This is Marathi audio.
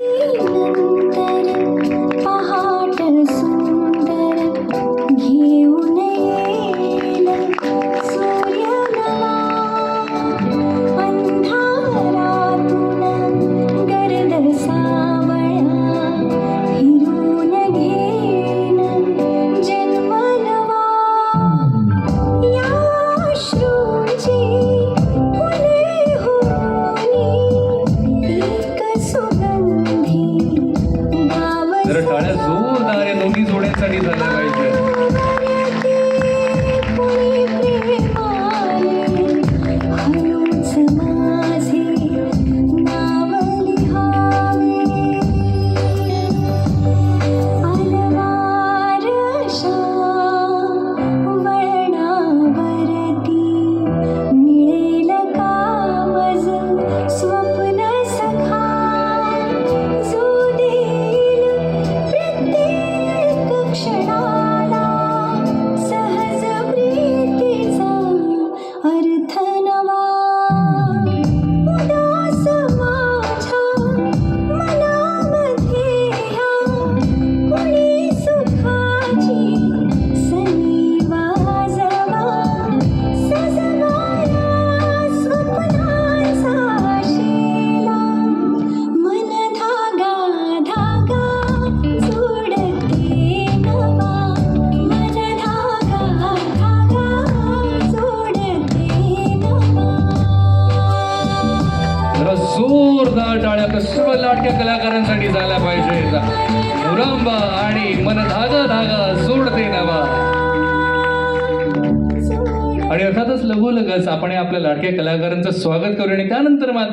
you या दोन्ही जोड्यांसाठी झालं पाहिजे. जोरदार टाळ्या सर्व लाटक्या कलाकारांसाठी झाला पाहिजे. मुरंबा आणि मन धागा धागा सोडते नवा. आणि अर्थातच लगोलगच आपण आपल्या लाडक्या कलाकारांचं स्वागत करू आणि त्यानंतर मात्र